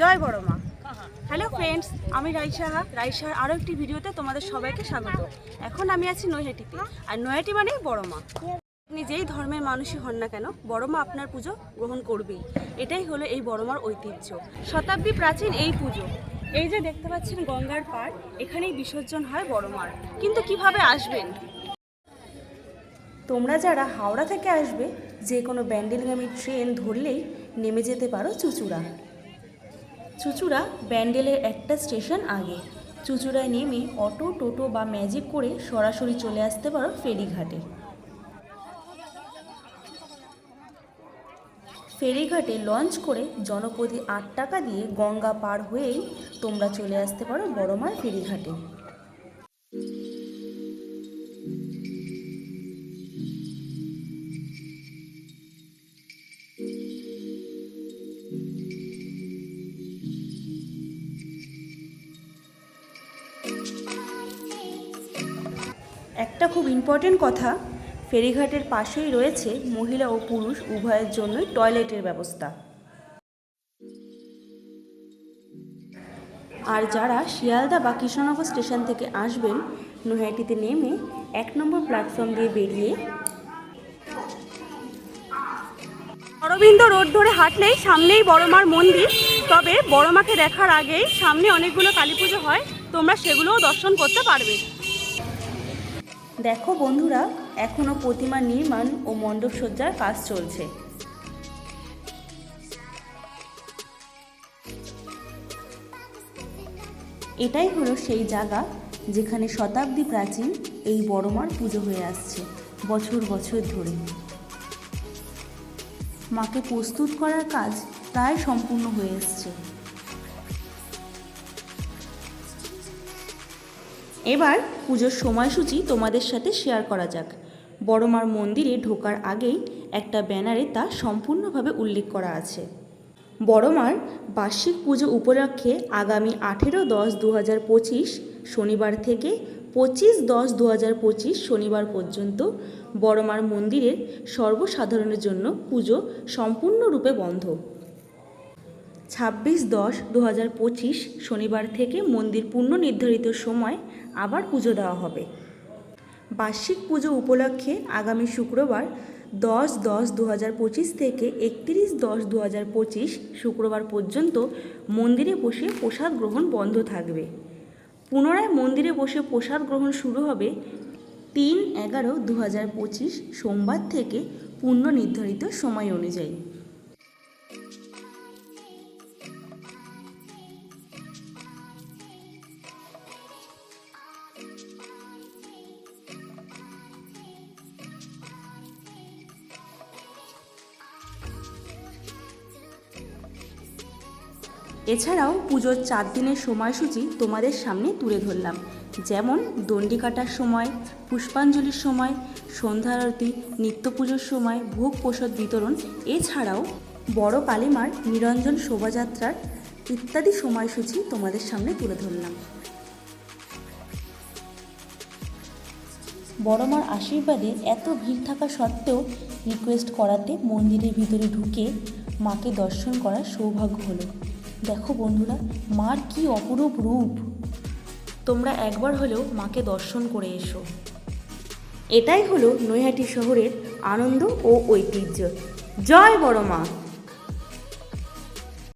জয় বড় মা। Hello friends আমি রাইসাহা রাইসার আরও একটি ভিডিওতে তোমাদের সবাইকে স্বাগত। এখন আমি আছি নৈহাটিতে। আর নৈহাটি মানেই বড় মা। আপনি যেই ধর্মের মানুষই হন না কেন, বড় মা আপনার পুজো গ্রহণ করবেই। এটাই হলো এই বড় মার ঐতিহ্য। শতাব্দী প্রাচীন এই পুজো। এই যে দেখতে পাচ্ছেন গঙ্গার পাড়, এখানেই বিসর্জন হয় বড় মার। কিন্তু কীভাবে আসবেন? তোমরা যারা হাওড়া থেকে আসবে, যে কোনো ব্যান্ডেলগামী ট্রেন ধরলেই নেমে যেতে পারো চুচুড়া। চুচুড়া ব্যান্ডেলের একটা স্টেশন আগে। চুচুড়ায় নেমে অটো, টোটো বা ম্যাজিক করে সরাসরি চলে আসতে পারো ফেরিঘাটে। ফেরিঘাটে লঞ্চ করে জনপ্রতি আট টাকা দিয়ে গঙ্গা পার হয়েই তোমরা চলে আসতে পারো বড়মার ফেরিঘাটে। একটা খুব ইম্পর্টেন্ট কথা, ফেরিঘাটের পাশেই রয়েছে মহিলা ও পুরুষ উভয়ের জন্যই টয়লেটের ব্যবস্থা। আর যারা শিয়ালদা বা কৃষ্ণনগর স্টেশন থেকে আসবেন, নৈহাটিতে নেমে এক নম্বর প্ল্যাটফর্ম দিয়ে বেরিয়ে অরবিন্দ রোড ধরে হাঁটলেই সামনেই বড়মার মন্দির। তবে বড়মাকে দেখার আগেই সামনে অনেকগুলো কালী পুজো হয়, তোমরা সেগুলোও দর্শন করতে পারবে। দেখো বন্ধুরা, এখনও প্রতিমা নির্মাণ ও মণ্ডপ সজ্জার কাজ চলছে। এটাই হলো সেই জায়গা যেখানে শতাব্দী প্রাচীন এই বড়মার পুজো হয়ে আসছে, বছর বছর ধরে। মাকে প্রস্তুত করার কাজ প্রায় সম্পূর্ণ হয়ে এসছে। এবার পুজোর সময়সূচি তোমাদের সাথে শেয়ার করা যাক। বড়মার মন্দিরে ঢোকার আগেই একটা ব্যানারে তা সম্পূর্ণভাবে উল্লেখ করা আছে। বড়মার বার্ষিক পুজো উপলক্ষে আগামী আঠেরো দশ দু হাজার পঁচিশ শনিবার থেকে পঁচিশ দশ দু হাজার পঁচিশ শনিবার পর্যন্ত বড়মার মন্দিরের সর্বসাধারণের জন্য পুজো সম্পূর্ণরূপে বন্ধ। ছাব্বিশ দশ দু হাজার পঁচিশ শনিবার থেকে মন্দির পূর্ণ নির্ধারিত সময় আবার পুজো দেওয়া হবে। বার্ষিক পুজো উপলক্ষে আগামী শুক্রবার দশ দশ দু হাজার পঁচিশ থেকে একত্রিশ দশ দু হাজার পঁচিশ শুক্রবার পর্যন্ত মন্দিরে বসে প্রসাদ গ্রহণ বন্ধ থাকবে। পুনরায় মন্দিরে বসে প্রসাদ গ্রহণ শুরু হবে তিন এগারো দু হাজার পঁচিশ সোমবার থেকে পূর্ণ নির্ধারিত সময় অনুযায়ী। এছাড়াও পুজোর চার দিনের সময়সূচি তোমাদের সামনে তুলে ধরলাম। যেমন দণ্ডি কাটার সময়, পুষ্পাঞ্জলির সময় সন্ধ্যা আরতি নিত্য পুজোর সময়, ভোগ প্রসাদ বিতরণ, এছাড়াও বড় কালীমার নিরঞ্জন শোভাযাত্রার ইত্যাদি সময়সূচি তোমাদের সামনে তুলে ধরলাম। বড়মার আশীর্বাদে এত ভিড় থাকা সত্ত্বেও রিকোয়েস্ট করাতে মন্দিরের ভিতরে ঢুকে মাকে দর্শন করার সৌভাগ্য হলো। দেখো বন্ধুরা, মার কি অপরূপ রূপ। তোমরা একবার হলেও মাকে দর্শন করে এসো। এটাই হলো নৈহাটি শহরের আনন্দ ও ঐতিহ্য। জয় বড় মা।